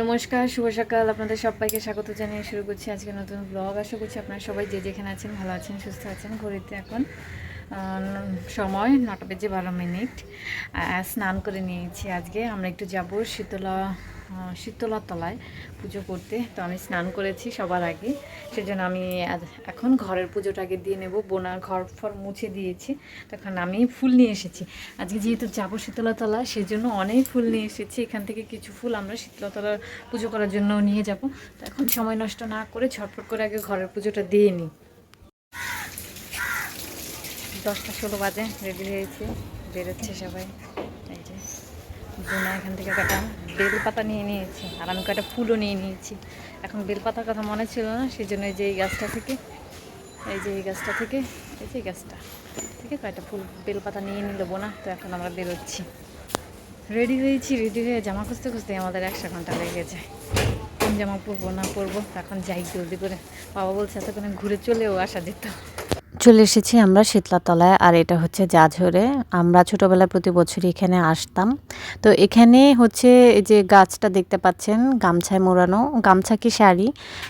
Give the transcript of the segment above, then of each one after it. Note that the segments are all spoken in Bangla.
নমস্কার, শুভ সকাল। আপনাদের সবাইকে স্বাগত জানিয়ে শুরু করছি আজকে নতুন ব্লগ আশা করছি আপনারা সবাই যে যেখানে আছেন, ভালো আছেন, সুস্থ আছেন, ঘড়িতে এখন সময় নটা বেজে বারো মিনিট। স্নান করে নিয়েছি আজকে। আমরা একটু যাব শীতলা আহ, শীতলা তলায় পুজো করতে। তো আমি স্নান করেছি সবার আগে। সেজন্য আমি এখন ঘরের পুজোটা আগে দিয়ে নেব। বোনার ঘর ফর মুছে দিয়েছি। তখন আমি ফুল নিয়ে এসেছি। আজকে যেহেতু যাব শীতলাতলা সেজন্য অনেক ফুল নিয়ে এসেছি। এখান থেকে কিছু ফুল আমরা শীতলাতলার পুজো করার জন্য নিয়ে যাব। তো এখন সময় নষ্ট না করে ঝটপট করে আগে ঘরের পুজোটা দিয়ে নিই। দশটা ষোলো বাজে রেডি হয়েছে। বেরোচ্ছে সবাই। এই যে বোনা এখান থেকে কটা। বেলপাতা নিয়ে নিয়েছি আর আমি কয়েকটা ফুলও নিয়ে নিয়েছি। এখন বেলপাতার কথা মনে ছিল না সেই জন্য এই যে এই গাছটা থেকে, এই যে এই গাছটা থেকে, এই যে গাছটা থেকে কয়েকটা ফুল বেলপাতা নিয়ে নিল বোনা, তো এখন আমরা বেরোচ্ছি। রেডি হয়েছি রেডি হয়ে জামা খুঁজতে খুঁজতে আমাদের একশো ঘণ্টা লেগে যায় কোন জামা পরবো না পরবো, এখন যাই জলদি করে। বাবা বলছে এতক্ষণে ঘুরে চলেও আসা যেত। চলে এসেছি আমরা শীতলাতলায়, আর এটা হচ্ছে জাঝরে। আমরা ছোটোবেলায় প্রতি বছরই এখানে আসতাম। তো এখানে হচ্ছে যে গাছটা দেখতে পাচ্ছেন, গামছায় মোড়ানো, গামছা কি শাড়ি?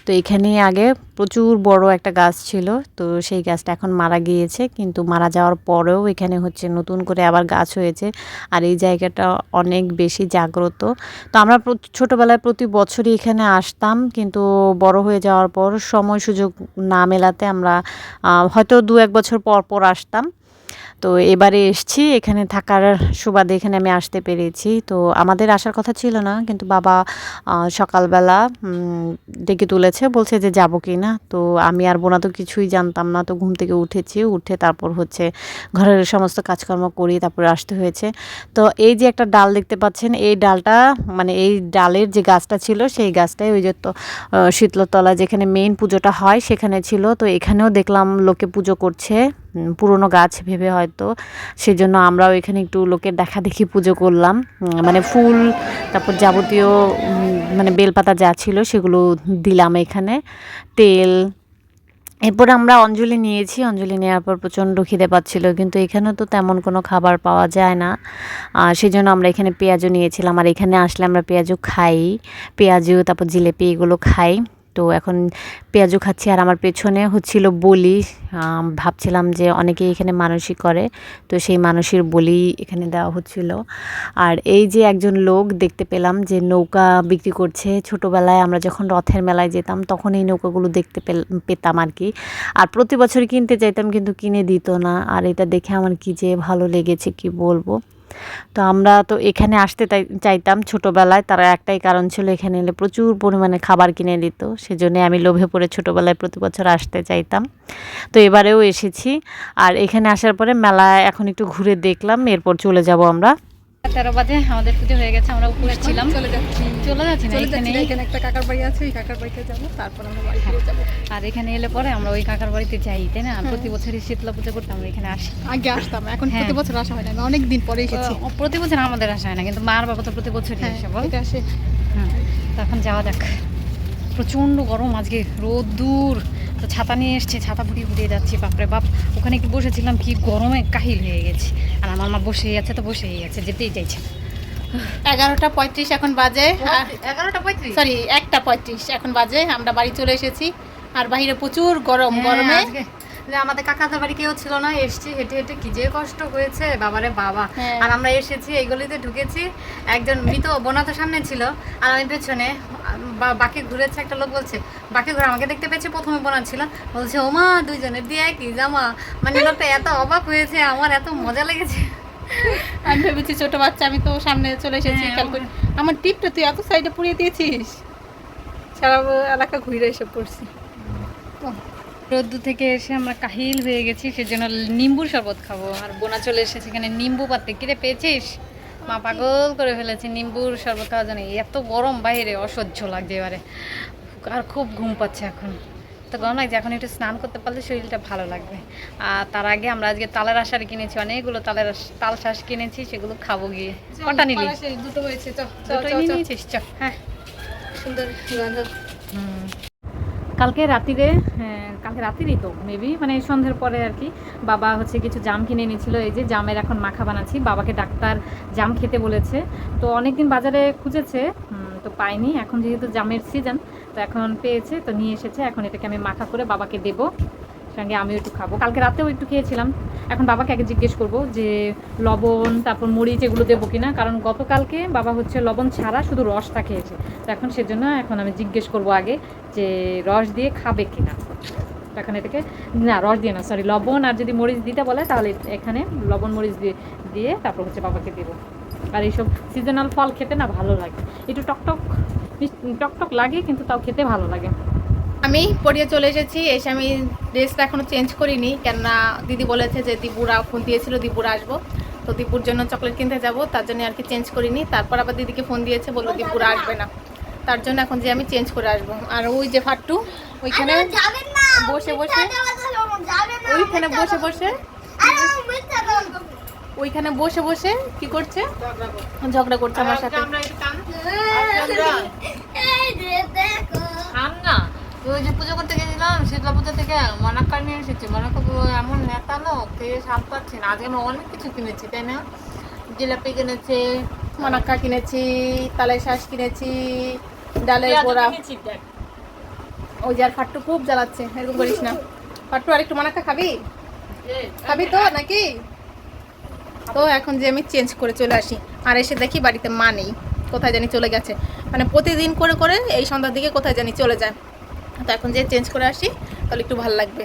তো এখানে আগে প্রচুর বড় একটা গাছ ছিল, তো সেই গাছটা এখন মারা গিয়েছে, কিন্তু মারা যাওয়ার পরেও এখানে হচ্ছে নতুন করে আবার গাছ হয়েছে আর এই জায়গাটা অনেক বেশি জাগ্রত। তো আমরা ছোটোবেলায় প্রতি বছরই এখানে আসতাম, কিন্তু বড় হয়ে যাওয়ার পর সময় সুযোগ না মেলাতে আমরা হয়তো দু এক বছর পর পর আসতাম। তো এবারে এসছি, এখানে থাকার সুবাদে এখানে আমি আসতে পেরেছি। তো আমাদের আসার কথা ছিল না, কিন্তু বাবা সকালবেলা ডেকে তুলেছে, বলছে যে যাব কি না? তো আমি আর বোনা তো কিছুই জানতাম না, তো ঘুম থেকে উঠেছি, উঠে তারপর হচ্ছে ঘরের সমস্ত কাজকর্ম করি, তারপরে আসতে হয়েছে। তো এই যে একটা ডাল দেখতে পাচ্ছেন, এই ডালটা মানে এই ডালের যে গাছটা ছিল, সেই গাছটাই ওই যে তো শীতলতলা যেখানে মেইন পুজোটা হয়, সেখানে ছিল। তো এখানেও দেখলাম লোকে পুজো করছে। পুরনো গাছ ভেবে হয়তো। সেজন্য আমরাও এখানে একটু লোকের দেখা দেখি পুজো করলাম। মানে ফুল, তারপর যাবতীয় মানে বেলপাতা যা ছিল সেগুলো দিলাম এখানে। তেল। এরপর আমরা অঞ্জলি নিয়েছি। অঞ্জলি নেওয়ার পর প্রচণ্ড খিদে পাচ্ছিল, কিন্তু এখানে তো তেমন কোনো খাবার পাওয়া যায় না। সেই জন্য আমরা এখানে পেঁয়াজও নিয়েছিলাম। আর এখানে আসলে আমরা পেঁয়াজও খাই। পেঁয়াজও তারপর জিলেপি এগুলো খাই। তো এখন পেঁয়াজও খাচ্ছি আর আমার পেছনে হচ্ছিল বলি। ভাবছিলাম যে অনেকেই এখানে মানসিক করে, তো সেই মানুষের বলি এখানে দেওয়া হচ্ছিল। আর এই যে একজন লোক দেখতে পেলাম যে নৌকা বিক্রি করছে। ছোটোবেলায় আমরা যখন রথের মেলায় যেতাম তখন এই নৌকাগুলো দেখতে পেতাম আর কি। আর প্রতি বছর কিনতে চাইতাম কিন্তু কিনে দিত না। আর এটা দেখে আমার কি যে ভালো লেগেছে কি বলব। তো আমরা তো এখানে আসতে চাইতাম ছোটোবেলায়। তারা একটাই কারণ ছিল এখানে এলে প্রচুর পরিমাণে খাবার কিনে দিত। সেজন্য আমি লোভে পড়ে ছোটোবেলায় প্রতি বছর আসতে চাইতাম। তো এবারেও এসেছি। আর এখানে আসার পরে মেলা এখন একটু ঘুরে দেখলাম। এরপর চলে যাব আমরা। তেরো বাজে আমাদের পুজো হয়ে গেছে আমরা উপরে ছিলাম। চলে যাচ্ছি। চলে যাচ্ছি না এখানে এখানে একটা কাকার বাড়ি আছে ওই কাকার বাড়িতে যাব তারপর আমরা বাড়ি ফিরে যাব। আর এখানে এলে পরে আমরা ওই কাকার বাড়িতে যাই তাই না? প্রতি বছরই শীতলা পুজো করতে আমরা এখানে আসি। আগে আসতাম এখন হ্যাঁ। প্রতি বছর আসা হয় না অনেক দিন পরে এসেছি। প্রতি বছর আমাদের আসা হয় না কিন্তু মার বাবা তো প্রতি বছরই হ্যাঁ আসে বল। আসে। হ্যাঁ তখন যাওয়া যাক। প্রচণ্ড গরম আজকে রোদ দূর। তো ছাতা নিয়ে এসছে ছাতা ঘুরিয়ে ঘুরিয়ে যাচ্ছি বাপরে বাপ। ওখানে একটু বসেছিলাম কি গরমে কাহিল হয়ে গেছে। আর আমার মা বসেই আছে তো বসেই আছে যেতেই চাইছে এগারোটা পঁয়ত্রিশ এখন বাজে। এগারোটা পঁয়ত্রিশ? সরি একটা পঁয়ত্রিশ এখন বাজে আমরা বাড়ি চলে এসেছি। আর বাহিরে প্রচুর গরম গরমে আজকে যে আমাদের কাকাদের বাড়ি কেউ ছিল না এসছি হেঁটে হেঁটে কি যে কষ্ট হয়েছে বাবারে বাবা। হ্যাঁ। আর আমরা এসেছি এই গলিতে ঢুকেছি একজন মৃত বোনা তো সামনে ছিল আর আমি পেছনে বা- বাকি ঘুরেছে একটা লোক বলছে বাকি ঘুরে আমাকে দেখতে পেয়েছে প্রথমে বোনা ছিল। বলছে ওমা দুইজনের দিয়ে কি জামা মানে লোকটা এত অবাক হয়েছে আমার এত মজা লেগেছে। আমি ভেবেছি ছোট বাচ্চা আমি তো সামনে চলে এসেছি হ্যাঁ, আমার টিপটা তুই এত সাইডে পুড়িয়ে দিয়েছিস? সারা এলাকা ঘুরে এসে পড়ছি। তো রোদ্দু থেকে এসে আমরা কাহিল হয়ে গেছি সেজন্য নিম্বুর শরবত খাব। আর বোনা চলে এসেছে এখানে নিম্বু পাতে। কিরে পেয়েছিস? মা পাগল করে ফেলেছে নিম্বুর শরবত খাওয়ার জন্য। এত গরম বাইরে অসহ্য লাগছে এবারে। আর খুব ঘুম পাচ্ছে এখন। তো গরম লাগছে এখন একটু স্নান করতে পারলে শরীরটা ভালো লাগবে। আর তার আগে আমরা আজকে তালের আশারি কিনেছি অনেকগুলো তালের তাল শ্বাস কিনেছি সেগুলো খাব গিয়ে। কটা নিলি? দুটো হয়েছে দুটোই নিয়ে নিয়েছিস? চ হ্যাঁ। সুন্দর। কালকে রাত্রিরে হ্যাঁ, কালকে রাতিরই তো মেবি মানে সন্ধ্যের পরে আর কি। বাবা হচ্ছে কিছু জাম কিনে নিয়েছিল এই যে জামের এখন মাখা বানাচ্ছি বাবাকে ডাক্তার জাম খেতে বলেছে। তো অনেকদিন বাজারে খুঁজেছে তো পাইনি এখন যেহেতু জামের সিজন তো এখন পেয়েছে তো নিয়ে এসেছে এখন এটাকে আমি মাখা করে বাবাকে দেবো। সঙ্গে আমিও একটু খাব। কালকে রাতেও একটু খেয়েছিলাম। এখন বাবাকে আগে জিজ্ঞেস করব যে লবণ, তারপর মরিচ এগুলো দেবো কি না কারণ গতকালকে বাবা হচ্ছে লবণ ছাড়া শুধু রসটা খেয়েছে। তো এখন সেজন্য এখন আমি জিজ্ঞেস করব আগে যে রস দিয়ে খাবে কিনা? তো এখন এটাকে না, রস দিয়ে না সরি লবণ আর যদি মরিচ দিতে বলে তাহলে এখানে লবণ, মরিচ দিয়ে দিয়ে তারপর হচ্ছে বাবাকে দেবো। আর এইসব সিজনাল ফল খেতে না ভালো লাগে। একটু টকটক টকটক লাগে কিন্তু তাও খেতে ভালো লাগে। আমি পড়িয়ে চলে এসেছি এসে আমি ড্রেসটা এখনও চেঞ্জ করিনি কেননা দিদি বলেছে যে দীপুরা ফোন দিয়েছিল দীপুরা আসব। তো দীপুর জন্য চকলেট কিনতে যাব তার জন্য আর কি চেঞ্জ করিনি। তারপর আবার দিদিকে ফোন দিয়েছে বলল দীপুরা আসবে না। তার জন্য এখন যে আমি চেঞ্জ করে আসব। আর ওই যে ফাট্টু ওইখানে বসে বসে। ওইখানে বসে বসে। ওইখানে বসে বসে কি করছে? ঝগড়া করছে আমার সাথে। দেখো ওই যে পুজো করতে গেছিলাম শীতলা পুজো থেকে মনাক্কা নিয়ে এসেছি। মনাক্কা এমন নেতালো খেয়ে স্বাদ পাচ্ছি না। আজকে আমি অনেক কিছু কিনেছি তাই না? জিলাপি কিনেছে মানাক্কা কিনেছি তালের শ্বাস কিনেছি ডালের বড়া। ওই যে আর ফাট্টু খুব জ্বালাচ্ছে এরকম করিস না। ফাট্টু আর একটু মানাক্কা খাবি? খাবি তো নাকি? তো এখন যে আমি চেঞ্জ করে চলে আসি আর এসে দেখি বাড়িতে মা নেই কোথায় জানি চলে গেছে। মানে প্রতিদিন করে করে এই সন্ধ্যার দিকে কোথায় জানি চলে যায়। তো এখন যে চেঞ্জ করে আসি তাহলে একটু ভালো লাগবে।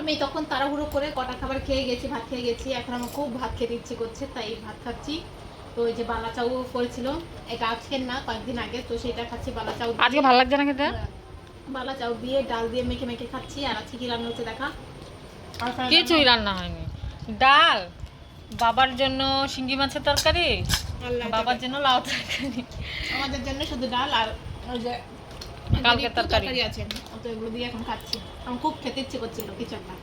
আমি তখন তাড়াহুড়ো করে কটা খাবার খেয়ে গেছি ভাত খেয়ে গেছি। এখন আমার খুব ভাত খেতে ইচ্ছে করছে তাই ভাত খাচ্ছি। তো ওই যে বালা চাউ করেছিল এটা আজকের না কয়েকদিন আগে তো সেটা খাচ্ছি বালা চাউ দিয়ে। আজকে ভালো লাগছে না খেতে? বালা চাউ দিয়ে ডাল দিয়ে মেখে মেখে খাচ্ছি আর আজকে কি রান্না হচ্ছে দেখা? আর কিছুই রান্না হয়নি। ডাল বাবার জন্য শিঙ্গি মাছের তরকারি বাবার জন্য লাউ তরকারি। আমাদের জন্য শুধু ডাল আর ওই যে কালকের তরকারি। আছে। তো এগুলো দিয়ে এখন খাচ্ছি। আমার খুব খেতে ইচ্ছে করছিল কিছু একটা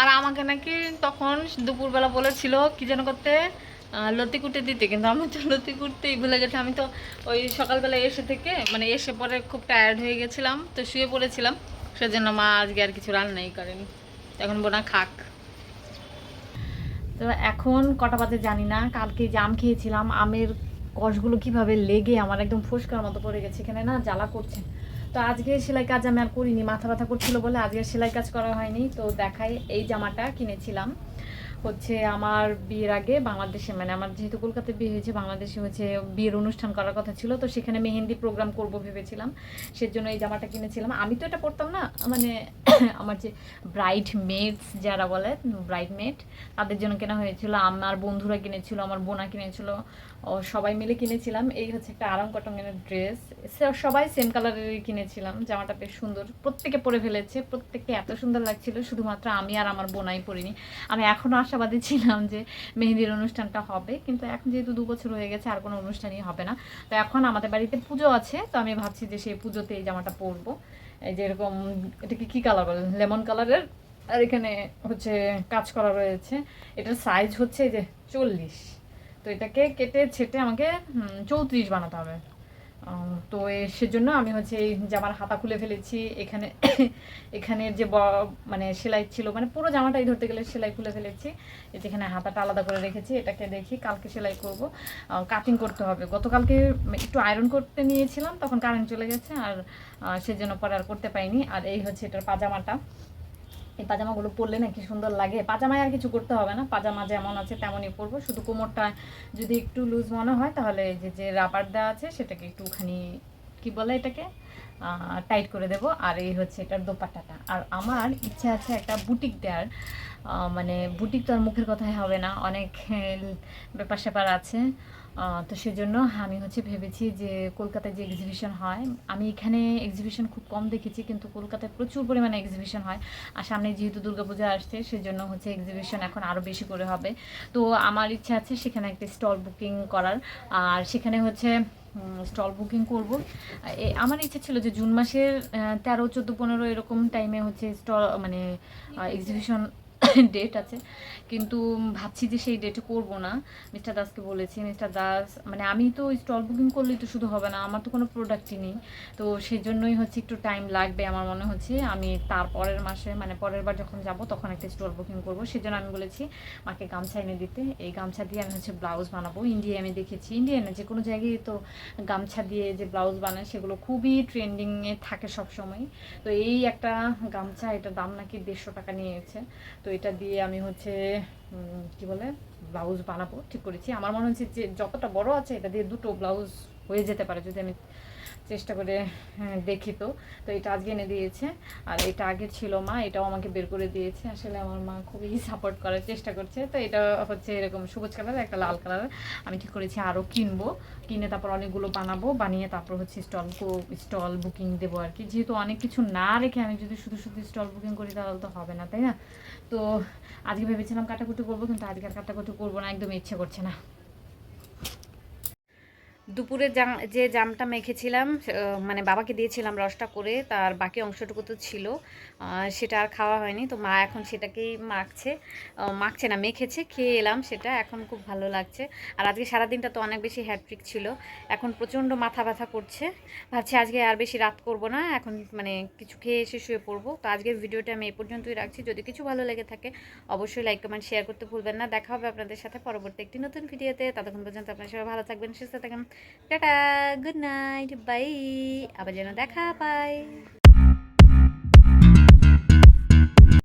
আর আমাকে নাকি তখন দুপুরবেলা বলেছিল কি যেন করতে লতি কুটে দিতে। কিন্তু আমি তো লতি কুটতেই ভুলে গেছি। আমি তো ওই সকালবেলা এসে থেকে মানে এসে পরে খুব টায়ার্ড হয়ে গেছিলাম। তো শুয়ে পড়েছিলাম। সেজন্য মা আজকে আর কিছু রান্নাই করেনি। এখন বোনা খাক। তো এখন কটা বাজে জানি না। কালকে জাম খেয়েছিলাম আমের কষগুলো কীভাবে লেগে আমার একদম ফুসকার মতো পড়ে গেছে, এখানে না জ্বালা করছে। তো আজকে সেলাই কাজ আমি আর করিনি, মাথা ব্যথা করছিল বলে আজকে সেলাই কাজ করা হয়নি। তো দেখাই, এই জামাটা কিনেছিলাম। হচ্ছে আমার বিয়ের আগে বাংলাদেশে মানে আমার যেহেতু কলকাতায় বিয়ে হয়েছে, বাংলাদেশে হচ্ছে বিয়ের অনুষ্ঠান করার কথা ছিল, তো সেখানে মেহেন্দি প্রোগ্রাম করব ভেবেছিলাম। সেজন্য এই জামাটা কিনেছিলাম। আমি তো এটা পরতাম না মানে আমার যে ব্রাইড মেডস যারা বলে ব্রাইড মেড তাদের জন্য কেনা হয়েছিল। আমার বন্ধুরা কিনেছিল, আমার বোনা কিনেছিল ও সবাই মিলে কিনেছিলাম। এই হচ্ছে একটা আরাম কটনের ড্রেস সবাই সেম কালারেরই কিনেছিলাম। জামাটা বেশ সুন্দর। প্রত্যেকে পরে ফেলেছে। প্রত্যেককে এত সুন্দর লাগছিল। শুধুমাত্র আমি আর আমার বোনাই পরিনি। আমি এখনও আশাবাদী ছিলাম যে মেহেন্দির অনুষ্ঠানটা হবে। কিন্তু এখন যেহেতু দু বছর হয়ে গেছে, আর কোনো অনুষ্ঠানই হবে না। তো এখন আমাদের বাড়িতে পুজো আছে। তো আমি ভাবছি যে সেই পুজোতে এই জামাটা পরবো। এই যে এরকম, এটাকে কী কালার বলে? লেমন কালারের আর এখানে হচ্ছে কাজ করা রয়েছে। এটার সাইজ হচ্ছে যে চল্লিশ। তো এটাকে কেটে ছেটে আমাকে চৌত্রিশ বানাতে হবে। তো সেজন্য আমি হচ্ছে এই জামার হাতা খুলে ফেলেছি, এখানে এখানে যে মানে সেলাই ছিল মানে পুরো জামাটাই ধরতে গেলে সেলাই খুলে ফেলেছি। এই যে এখানে হাতাটা আলাদা করে রেখেছি, এটাকে দেখি কালকে সেলাই করব। কাটিং করতে হবে। গতকালকে একটু আয়রন করতে নিয়েছিলাম, তখন কারেন্ট চলে গেছে, আর সেজন্য পরে আর করতে পাইনি আর এই হচ্ছে এটার পাজামাটা। এই পাজামাগুলো পরলে নাকি সুন্দর লাগে? পাজামায় আর কিছু করতে হবে না। পাজামা যেমন আছে তেমনই পরবো। শুধু কোমরটা যদি একটু লুজ মনে হয়, তাহলে যে যে রাবার দেওয়া আছে, সেটাকে একটুখানি, কি বলে এটাকে? টাইট করে দেব। আর এই হচ্ছে এটার দোপাট্টাটা। আর আমার ইচ্ছা আছে একটা বুটিক দেওয়ার। মানে বুটিক তো আর মুখের কথাই হবে না। অনেক ব্যাপার স্যাপার আছে। তো সেজন্য আমি হচ্ছে ভেবেছি যে কলকাতায় যে এক্সিবিশন হয়, আমি এখানে এক্সিবিশন খুব কম দেখেছি কিন্তু কলকাতায় প্রচুর পরিমাণে এক্সিবিশন হয়। আর সামনে যেহেতু দুর্গাপূজা আসছে, সেজন্য হচ্ছে এক্সিবিশন এখন আরও বেশি করে হবে। তো আমার ইচ্ছা আছে সেখানে একটা স্টল বুকিং করার। আর সেখানে হচ্ছে স্টল বুকিং করব। আমার ইচ্ছা ছিল যে জুন মাসের তেরো, চোদ্দ, পনেরো এরকম টাইমে হচ্ছে স্টল মানে এক্সিবিশন ডেট আছে। কিন্তু ভাবছি যে সেই ডেটে করব না। মিস্টার দাসকে বলেছি মিস্টার দাস মানে আমি তো স্টল বুকিং করলেই তো শুধু হবে না, আমার তো কোনো প্রোডাক্টই নেই। তো সেই জন্যই হচ্ছে একটু টাইম লাগবে আমার মনে হচ্ছে। আমি তার পরের মাসে মানে পরের বার যখন যাব তখন একটা স্টল বুকিং করব। সেই জন্য আমি বলেছি, মাকে গামছা এনে দিতে। এই গামছা দিয়ে আমি হচ্ছে ব্লাউজ বানাবো। ইন্ডিয়া আমি দেখেছি। ইন্ডিয়ানে যে কোনো জায়গায় তো গামছা দিয়ে যে ব্লাউজ বানায়, সেগুলো খুবই ট্রেন্ডিংয়ে থাকে সবসময়। তো এই একটা গামছা এটার দাম নাকি দেড়শো টাকা নিয়েছে। তো এটা দিয়ে আমি হচ্ছে কি বলে ব্লাউজ বানাবো। ঠিক করেছি। আমার মনে হচ্ছে যে যতটা বড় আছে, এটা দিয়ে দুটো ব্লাউজ হয়ে যেতে পারে। যদি আমি চেষ্টা করে হ্যাঁ, দেখি তো। তো এটা আজকে এনে দিয়েছে। আর এটা আগে ছিল মা এটাও আমাকে বের করে দিয়েছে। আসলে আমার মা খুবই সাপোর্ট করার চেষ্টা করছে। তো এটা হচ্ছে এরকম সবুজ কালার একটা লাল কালার। আমি ঠিক করেছি আরও কিনবো। কিনে তারপর অনেকগুলো বানাবো। বানিয়ে তারপর হচ্ছে স্টল স্টল বুকিং দেবো আর কি। যেহেতু অনেক কিছু না রেখে আমি যদি শুধু শুধু স্টল বুকিং করি তাহলে তো হবে না তাই না? তো আজকে ভেবেছিলাম কাটাকুটি করব কিন্তু আজকে আর কাটাকুটি করব না একদম ইচ্ছে করছে না। দুপুরে জাম যে জামটা মেখেছিলাম মানে বাবাকে দিয়েছিলাম রসটা করে, তার বাকি অংশটুকু তো ছিল সেটা আর খাওয়া হয়নি, তো মা এখন সেটাকেই মাখছে মাখছে না, মেখেছে, খেয়ে এলাম সেটা, এখন খুব ভালো লাগছে। আর আজকে সারাদিনটা তো অনেক বেশি হ্যাট্রিক ছিল, এখন প্রচণ্ড মাথা ব্যথা করছে, ভাবছি আজকে আর বেশি রাত করব না, এখন মানে কিছু খেয়ে এসে শুয়ে পড়ব, তো আজকের ভিডিওটা আমি এই পর্যন্তই রাখছি, যদি কিছু ভালো লেগে থাকে, অবশ্যই লাইক কমেন্ট শেয়ার করতে ভুলবেন না, দেখা হবে আপনাদের সাথে পরবর্তী একটি নতুন ভিডিওতে ততক্ষণ পর্যন্ত আপনারা সবাই ভালো থাকবেন, সুস্থ থাকবেন টাটা গুড নাইট বাই আবার যেন দেখা পাই